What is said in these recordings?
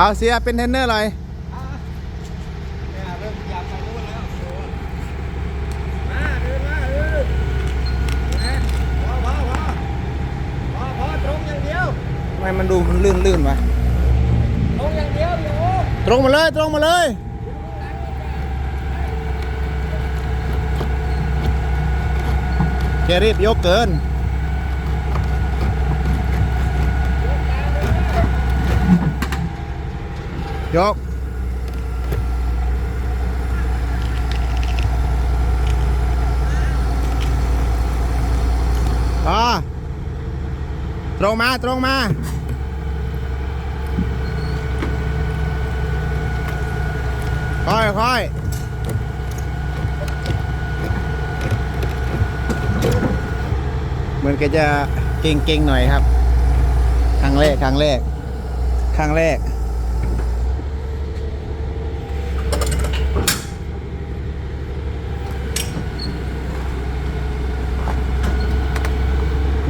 เอาเสียเป็นเทรนเนอร์เลยเนี่ยเริ่มอยากไปนู่นแล้วโอ้มาเดินมาเออเห็นไหมพอพอพอพอพอตรงอย่างเดียวทำไมมันดูมันลื่นลื่นวะตรงอย่างเดียวอยู่ตรงมาเลยตรงมาเลยแกรีบยกเกิน ยกอ่าตรงมา ตรงมา ค่อยค่อยเหมือนแกจะเก่งเก่งๆหน่อยครับ ครั้งแรก ครั้งแรก ครั้งแรก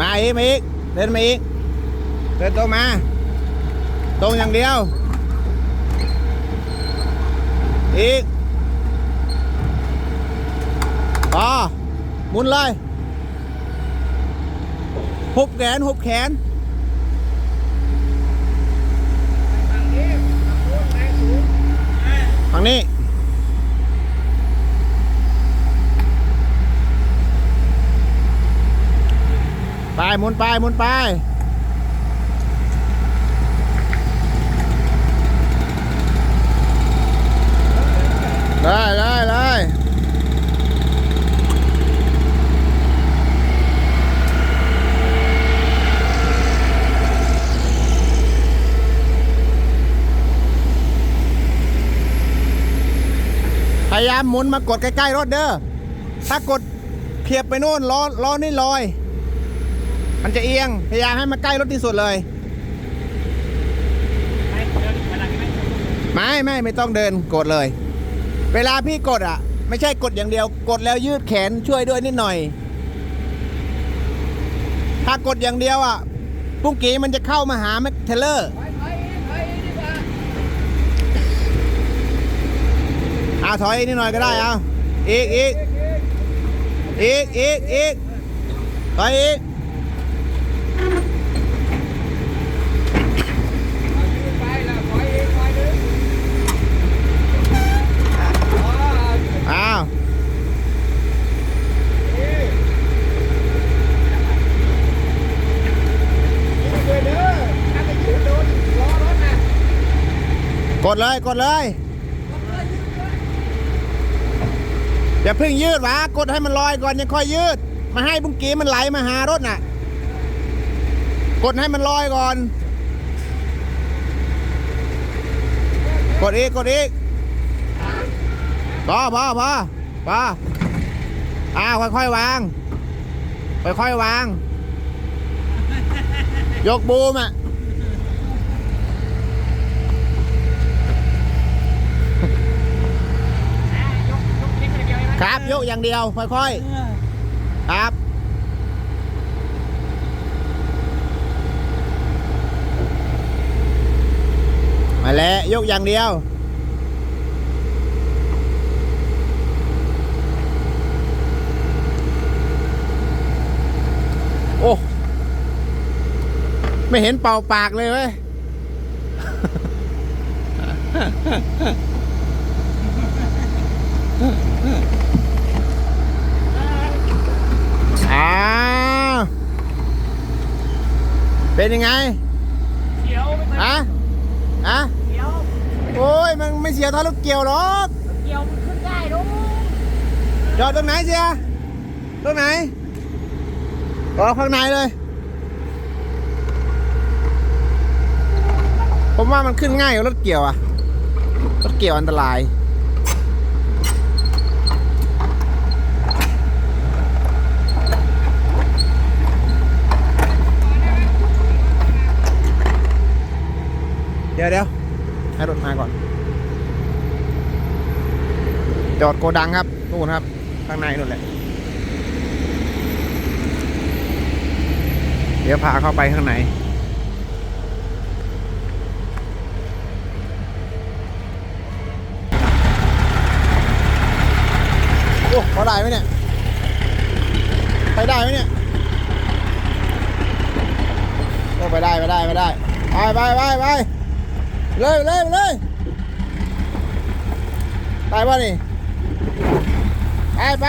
มาอีกมาอีกเดินมาอีกเดินตรงมา ตรงอย่างเดียว อีกพอหมุนเลยหุบแขนหุบแขนฝั่งนี้ฝั่งโน้นแรงสูงอ่า ฝั่งนี้ ไป หมุนไปหมุนไปได้ได้ได้พยายามหมุนมากดใกล้ๆรถเด้อ ถ้ากดเพียบไปโน่นล้อล้อนี่ลอย มันจะเอียง พยายามให้มันใกล้รถที่สุดเลย ไม่ไม่ไม่ต้องเดินกดเลย เวลาพี่กดอะ ไม่ใช่กดอย่างเดียว กดแล้วยืดแขนช่วยด้วยนิดหน่อย ถ้ากดอย่างเดียวอะปุ้งกี้มันจะเข้ามาหาแมคเทเลอร์อ่าถอยนิดหน่อยก็ได้เอาอีกอีกอีกอีกอีกถอยอีก อ้าวยืดนล้อรถนะกดเลย กดเลย อย่าเพิ่งยืดหวะกดให้มันลอยก่อนยังค่อยยืด มาให้ปุ้งกีมันไหลมาหารถน่ะ กดให้มันลอยก่อน กดอีก กดอีกพอพอพอพออ้าวค่อยๆวาง ค่อยๆวาง ยกบูมอะครับ ยกอย่างเดียว ค่อยๆ ครับ มาแล้วยกอย่างเดียว โอ้ ไม่เห็นเป่าปากเลยเว้ยอ้าวเป็นยังไง เขียวไม่เคย อะอะเขียว โอ้ยมันไม่เสียเท่ารถเกี่ยวหรอกเขียวมันขึ้นได้ดูจอดตรงไหนเสียตรงไหนรอข้างในเลย ผมว่ามันขึ้นง่ายกว่ารถเกี่ยวอะรถเกี่ยวอันตรายเดี๋ยวเดี๋ยวให้รถมาก่อน จอดโกดังครับนู่นครับ ข้างในนู่นแหละ เดี๋ยวพาเข้าไปข้างในโอ้พอได้ไหมเนี่ย ไปได้ไหมเนี่ยโอ้ไปได้ไปได้ไปได้ ไปไปไปไปเลยเลยเลย ไปป่ะนี่ ไปไป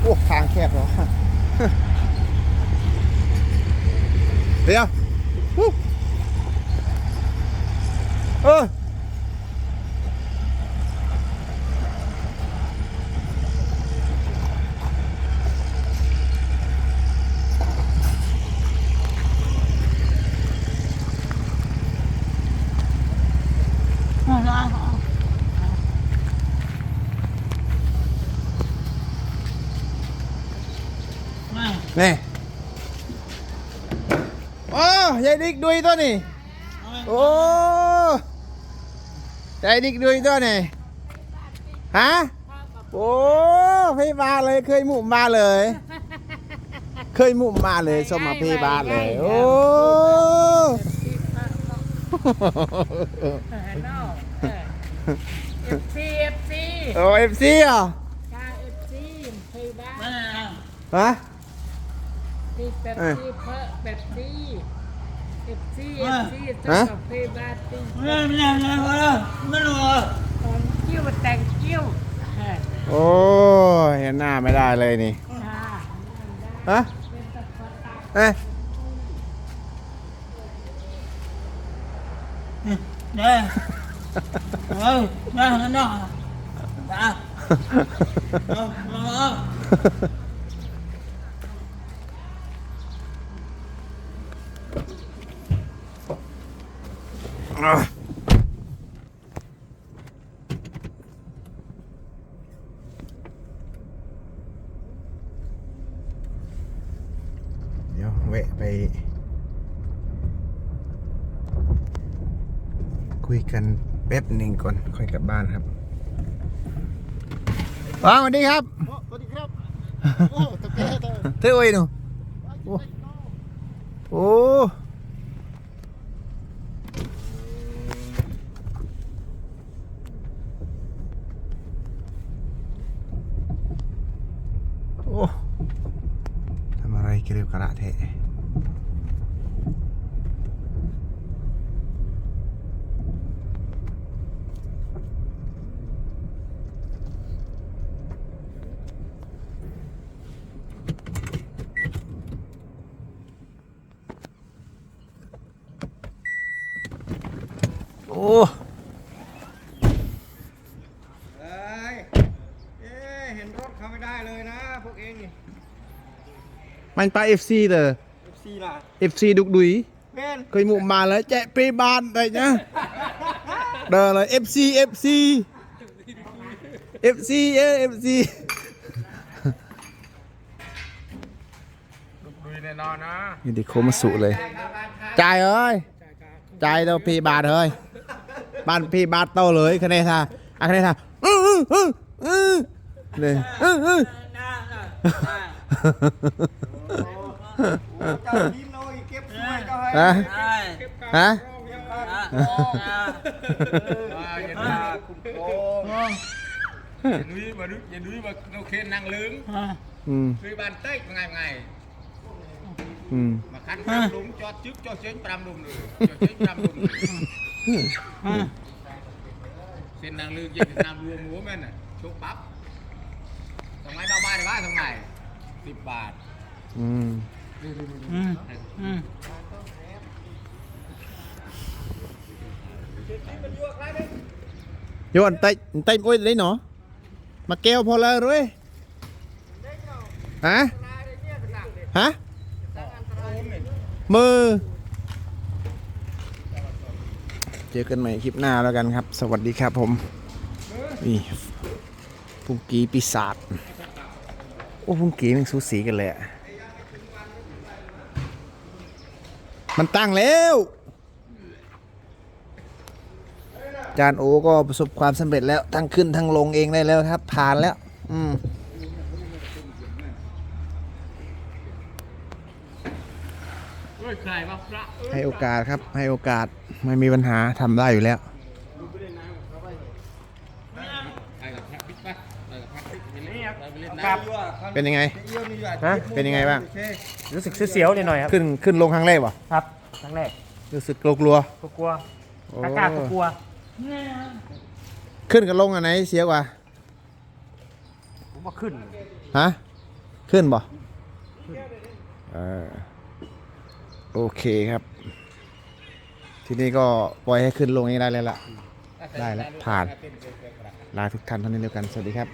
โอ้ทางแคบเหรอเดี๋ยวเออ นี่โอ้ยายดิกดุยตัวนี่โอ้ยายดิกดุยตัวนี่ฮะโอ้พี่มาเลยเคยหมุ่มมาเลย เคยหมุ่มมาเลยสมมาพี่บาทเลยโอ้เอฟซีเอฟซีโอ้เอฟซีอะชาเอฟซีเพย์บ้าฮะ มีเป๊ปเอ้ยซี่เพอเป๊ปซี่เอฟซีเอฟซีฮะจะเพย์บ้าตีไม่ไม่ไม่ไม่ไม่รู้ตอนกิ้วแต่งกิ้วโอ้ยเห็นหน้าไม่ได้เลยนี่ฮะเป็นตะกอนตาเอ้เนี่ยเออนั่นนั่นนั่น เออเออเดี๋ยวแวะไป คุยกันแป๊บหนึ่งก่อน ค่อยกลับบ้านครับว้าวสวัสดีครับสวัสดีครับ โอ้ตะเกียบเท่าไอ้หนู โอ้โอ้ทำอะไรเกลียวกระเทะ อ้เอ้ยเอ๊ะเห็นรถเขาไม่ได้เลยนะ พวกเองนี่มันไป FC เด้อ FC ล่ะ FC ดุกดุยแม่นเคยหมุมมาแล้วแจะไปบ้านเลยนะเดินเลย FC FC FC เอ้ FC ดูแน่นอนนะ นี่ดิโคมาสุเลย จ่ายเอ้ย จ่ายเราพี่บาทเฮ้ย บ้านพี่บาทโตเลยคะแนนท่าอะคะแนนท่าอื้ออื้ออื้ออื้อเลยอื้ออื้อเจ้าทีมน้อยเก็บช่วยเจ้าให้ฮะฮะอย่าด่าคุณโกงอย่าดุยมาดุอย่าดุยมาโอเคนั่งลืมอืมคือบ้านเต้ยไงไง อืมมาคันปรำลุมจอดจึ๊กจอดเชิงปรำลุมเลยจอดเชิงปรำลุมเลยเส้นนางลืมยังนางรวมหัวแม่น่ะชุบปั๊บทำไมดาวบ้านได้บ้านทำไงสิบบาทอืมโยน tay มือ เจอกันใหม่คลิปหน้าแล้วกันครับ สวัสดีครับผม นี่พุงกีปีศาจโอ้พุงกีมันสูสีกันเลยอะมันตั้งแล้วจานโอก็ประสบความสำเร็จแล้วทั้งขึ้นทั้งลงเองได้แล้วครับ ผ่านแล้ว อืม เฮ้ยใครวะพระให้โอกาสครับ ให้โอกาสไม่มีปัญหาทำได้อยู่แล้วใครกับพระบิ๊กปะครับเป็นยังไง ฮะ เป็นยังไงบ้าง รู้สึกเสียวๆหน่อยๆครับ ขึ้นขึ้นลงครั้งแรกวะครับครั้งแรกรู้สึกกลัวกลัวกลัวๆโอ้ๆกล้าๆกลัวขึ้นกับลงอันไหนเสียกว่าๆผมว่าขึ้น ฮะขึ้นบ่เออ โอเคครับ ทีนี้ก็ปล่อยให้ขึ้นลงนี้ได้เลยละได้แล้วผ่านลาทุกท่านเท่านี้เดียวกัน สวัสดีครับ